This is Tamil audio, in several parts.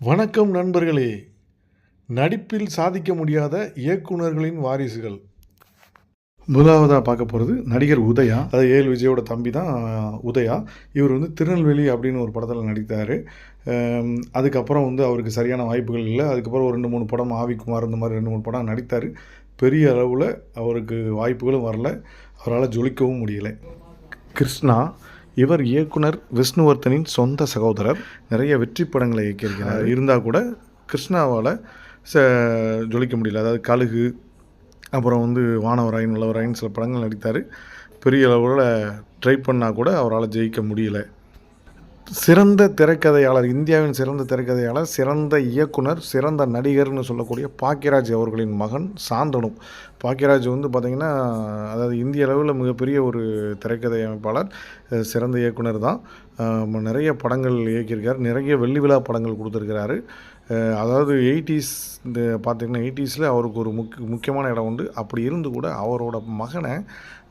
வணக்கம் நண்பர்களே. நடிப்பில் சாதிக்க முடியாத இயக்குனர்களின் வாரிசுகள். முதலாவதாக பார்க்க போகிறது நடிகர் உதயா. அதாவது ஏஎல் விஜயோட தம்பி தான் உதயா. இவர் வந்து திருநெல்வேலி அப்படின்னு ஒரு படத்தில் நடித்தார். அதுக்கப்புறம் வந்து அவருக்கு சரியான வாய்ப்புகள் இல்லை. அதுக்கப்புறம் ஒரு ரெண்டு மூணு படம் ஆவிக்குமார் இந்த மாதிரி ரெண்டு மூணு படம் நடித்தார். பெரிய அளவில் அவருக்கு வாய்ப்புகளும் வரல. அவரால் ஜொலிக்கவும் முடியலை. கிருஷ்ணா இவர் இயக்குனர் விஷ்ணுவர்த்தனின் சொந்த சகோதரர். நிறைய வெற்றி படங்களை இயக்கியிருக்கிறார். இருந்தால் கூட கிருஷ்ணாவால் ச ஜொலிக்க முடியல. அதாவது கழுகு அப்புறம் வந்து வானவராயன் நல்லவராயன் சில படங்கள் நடித்தார். பெரிய அளவில் ட்ரை பண்ணால் கூட அவரால் ஜெயிக்க முடியல. சிறந்த திரைக்கதையாளர் இந்தியாவின் சிறந்த திரைக்கதையாளர் சிறந்த இயக்குனர் சிறந்த நடிகர்னு சொல்லக்கூடிய பாக்கியராஜ் அவர்களின் மகன் சாந்தனு. பாக்கியராஜ் வந்து பார்த்திங்கன்னா அதாவது இந்திய அளவில் மிகப்பெரிய ஒரு திரைக்கதை அமைப்பாளர் சிறந்த இயக்குனர் தான். நிறைய படங்கள் இயக்கியிருக்கார். நிறைய வெள்ளி விழா படங்கள் கொடுத்துருக்கிறாரு. அதாவது எயிட்டிஸ் இந்த பார்த்திங்கன்னா எயிட்டிஸில் அவருக்கு ஒரு முக் முக்கியமான இடம் உண்டு. அப்படி இருந்து கூட அவரோட மகனை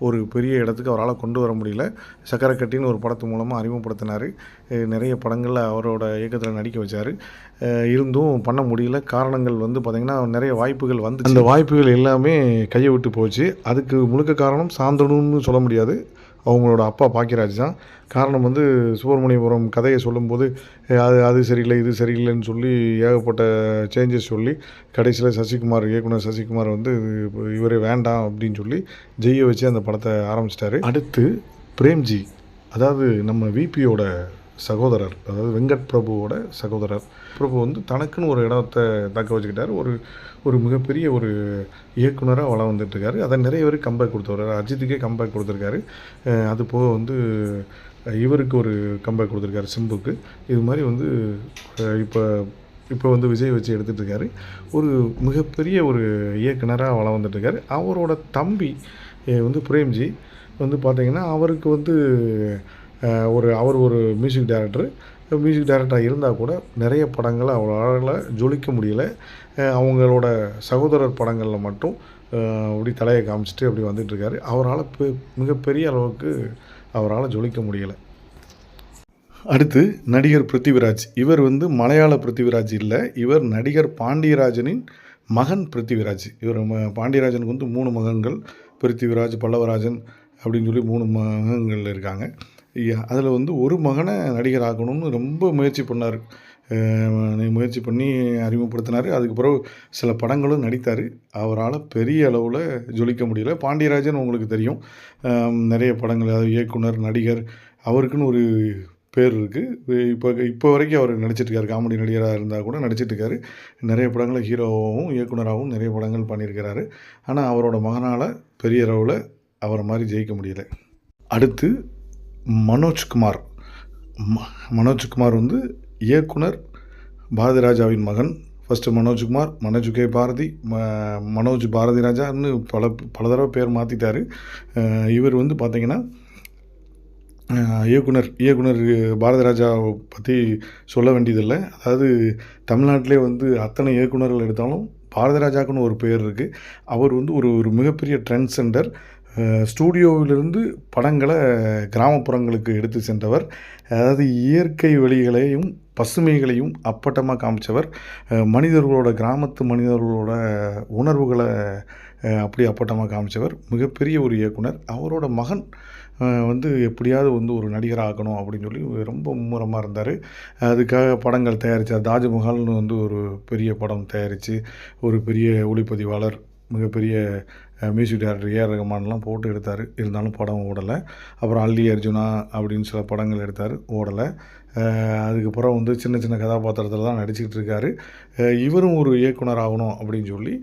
ஒரு பெரிய இடத்துக்கு அவரால் கொண்டு வர முடியல. சக்கரக்கட்டின்னு ஒரு படத்து மூலமாக அறிமுகப்படுத்தினார். நிறைய படங்களில் அவரோட இயக்கத்தில் நடிக்க வச்சார். இருந்தும் பண்ண முடியல. காரணங்கள் வந்து பார்த்திங்கன்னா நிறைய வாய்ப்புகள் வந்து அந்த வாய்ப்புகள் எல்லாமே கையை விட்டு போச்சு. அதுக்கு முழுக்க காரணம் சாந்தனும்னு சொல்ல முடியாது. அவங்களோட அப்பா பாக்கியராஜ் தான். காரணம் வந்து சுப்பிரமணியபுரம் கதையை சொல்லும்போது அது அது சரியில்லை இது சரியில்லைன்னு சொல்லி ஏகப்பட்ட சேஞ்சஸ் சொல்லி கடைசியில் சசிகுமார் இயக்குனர் சசிகுமார் வந்து இவரே வேண்டாம் அப்படின்னு சொல்லி ஜெய்ய வச்சு அந்த படத்தை ஆரம்பிச்சிட்டாரு. அடுத்து பிரேம்ஜி அதாவது நம்ம விபியோட சகோதரர் அதாவது வெங்கட் பிரபுவோட சகோதரர். பிரபு வந்து தனக்குன்னு ஒரு இடத்த தக்க வச்சுக்கிட்டார். ஒரு ஒரு மிகப்பெரிய ஒரு இயக்குனராக வளம் வந்துட்டுருக்காரு. அதை நிறைய பேர் கம்பேக் கொடுத்துருக்காரு. அஜித்துக்கே கம்பேக் கொடுத்துருக்காரு. அது போக வந்து இவருக்கு ஒரு கம்பேக் கொடுத்துருக்காரு சிம்புக்கு. இது மாதிரி வந்து இப்போ இப்போ வந்து விஜய் வச்சு எடுத்துகிட்ருக்காரு ஒரு மிகப்பெரிய ஒரு இயக்குனராக வளம் வந்துட்டுருக்காரு. அவரோட தம்பி வந்து பிரேம்ஜி. வந்து பார்த்திங்கன்னா அவருக்கு வந்து ஒரு அவர் ஒரு மியூசிக் டைரக்டர் மியூசிக் டைரக்டராக இருந்தால் கூட நிறைய படங்களை அவரால் ஜொலிக்க முடியல. அவங்களோட சகோதரர் படங்களில் மட்டும் அப்படி தலையை காமிச்சிட்டு அப்படி வந்துட்டுருக்காரு அவரால் பெ மிகப்பெரிய அளவுக்கு அவரால் ஜொலிக்க முடியலை. அடுத்து நடிகர் பிருத்திவிராஜ். இவர் வந்து மலையாள பிருத்திவிராஜ் இல்லை. இவர் நடிகர் பாண்டியராஜனின் மகன் பிருத்திவிராஜ். இவர் ம- பாண்டியராஜனுக்கு வந்து மூணு மகன்கள். பிருத்திவிராஜ் பல்லவராஜன் அப்படின்னு சொல்லி மூணு மகன்கள் இருக்காங்க. அதில் வந்து ஒரு மகனை நடிகர் ஆகணும்னு ரொம்ப முயற்சி பண்ணார். முயற்சி பண்ணி அறிமுகப்படுத்தினார். அதுக்கு பிறகு சில படங்களும் நடித்தார். அவரால் பெரிய அளவில் ஜொலிக்க முடியல. பாண்டியராஜன் உங்களுக்கு தெரியும். நிறைய படங்கள் அதாவது இயக்குனர் நடிகர் அவருக்குன்னு ஒரு பேர் இருக்குது இப்போ இப்போ வரைக்கும் அவர் நடிச்சிட்ருக்காரு காமெடி நடிகராக இருந்தால் கூட நடிச்சிட்ருக்காரு நிறைய படங்களில் ஹீரோவாகவும் இயக்குனராகவும் நிறைய படங்கள் பண்ணியிருக்கிறாரு. ஆனால் அவரோட மகனால் பெரிய அளவில் அவரை மாதிரி ஜெயிக்க முடியல. அடுத்து மனோஜ்குமார். ம- மனோஜ்குமார் வந்து இயக்குனர் பாரதிராஜாவின் மகன். ஃபஸ்ட்டு மனோஜ்குமார் மனோஜ் கே பாரதி மனோஜ் பாரதி ராஜான்னு பல பல தடவை பேர் மாற்றிட்டார் இவர் வந்து பார்த்திங்கன்னா இயக்குனர் இயக்குனர் இயக்குனர் பாரதிராஜாவை பற்றி சொல்ல வேண்டியதில்லை. அதாவது தமிழ்நாட்டிலே வந்து அத்தனை இயக்குனர்கள் எடுத்தாலும் பாரதிராஜாக்குன்னு ஒரு பேர் இருக்குது அவர் வந்து ஒரு ஒரு மிகப்பெரிய ட்ரெண்ட் சென்டர் ஸ்டூடியோவிலிருந்து படங்களை கிராமப்புறங்களுக்கு எடுத்து சென்றவர். அதாவது இயற்கை வழிகளையும் பசுமைகளையும் அப்பட்டமாக காமிச்சவர். மனிதர்களோட கிராமத்து மனிதர்களோட உணர்வுகளை அப்படி அப்பட்டமாக காமிச்சவர். மிகப்பெரிய ஒரு இயக்குனர். அவரோட மகன் வந்து எப்படியாவது வந்து ஒரு நடிகர் ஆகணும் அப்படின்னு சொல்லி ரொம்ப மும்முரமாக இருந்தார். அதுக்காக படங்கள் தயாரித்தார் தாஜ்மஹால்னு வந்து ஒரு பெரிய படம் தயாரித்து ஒரு பெரிய ஒளிப்பதிவாளர் மிகப்பெரிய மியூசிக் டைரக்டர் ஏஆர் ரகுமான்லாம் போட்டு எடுத்தார். இருந்தாலும் படம் ஓடலை. அப்புறம் அல்லி அர்ஜுனா அப்படின்னு சில படங்கள் எடுத்தார் ஓடலை. அதுக்கப்புறம் வந்து சின்ன சின்ன கதாபாத்திரத்தில் தான் நடிச்சிக்கிட்டு இருக்காரு. இவரும் ஒரு இயக்குனர் ஆகணும் அப்படின்னு சொல்லி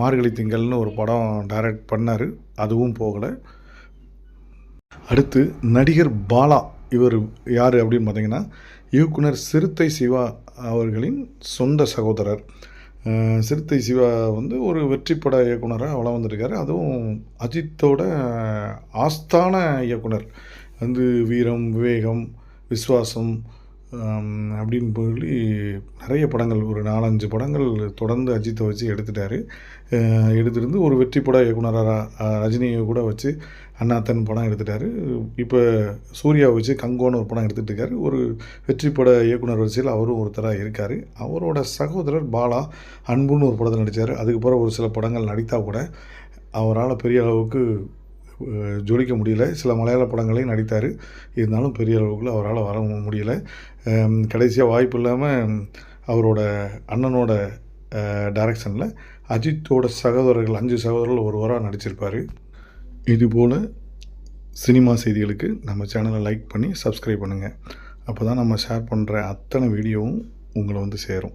மார்கழி திங்கள்னு ஒரு படம் டைரக்ட் பண்ணார். அதுவும் போகலை. அடுத்து நடிகர் பாலா இவர் யார் அப்படின்னு பார்த்தீங்கன்னா இயக்குனர் சிறுத்தை சிவா அவர்களின் சொந்த சகோதரர். சிறுத்தை சிவா வந்து ஒரு வெற்றிப்பட இயக்குனராக வளம் வந்திருக்காரு. அதுவும் அஜித்தோட ஆஸ்தான இயக்குனர். வந்து வீரம் விவேகம் விஸ்வாசம் அப்படின்னு சொல்லி நிறைய படங்கள் ஒரு நாலஞ்சு படங்கள் தொடர்ந்து அஜித்தை வச்சு எடுத்துட்டார். எடுத்துருந்து எடுத்திருந்து ஒரு வெற்றி பட இயக்குனராக ரஜினியை கூட வச்சு அண்ணாத்தன் படம் எடுத்துட்டாரு. இப்போ சூர்யாவை வச்சு கங்கோன்னு ஒரு படம் எடுத்துகிட்டு இருக்காரு ஒரு வெற்றி பட இயக்குனர் வரிசையில் அவரும் ஒருத்தராக இருக்கார். அவரோட சகோதரர் பாலா அன்புன்னு ஒரு படத்தில் நடித்தார் அதுக்கப்புறம் ஒரு சில படங்கள் நடித்தா கூட அவரால் பெரிய அளவுக்கு ஜொலிக்க முடியல. சில மலையாள படங்களையும் நடித்தார். இருந்தாலும் பெரிய அளவுக்கு அவரால் வர முடியல. கடைசியாக வாய்ப்பு இல்லாமல் அவரோட அண்ணனோட டைரக்ஷனில் அஜித்தோட சகோதரர்கள் அஞ்சு சகோதரர்கள் ஒருவராக நடிச்சிருப்பார். இதுபோல் சினிமா செய்திகளுக்கு நம்ம சேனலை லைக் பண்ணி சப்ஸ்கிரைப் பண்ணுங்கள் அப்போ தான் நம்ம ஷேர் பண்ணுற அத்தனை வீடியோவும் உங்களை வந்து சேரும்.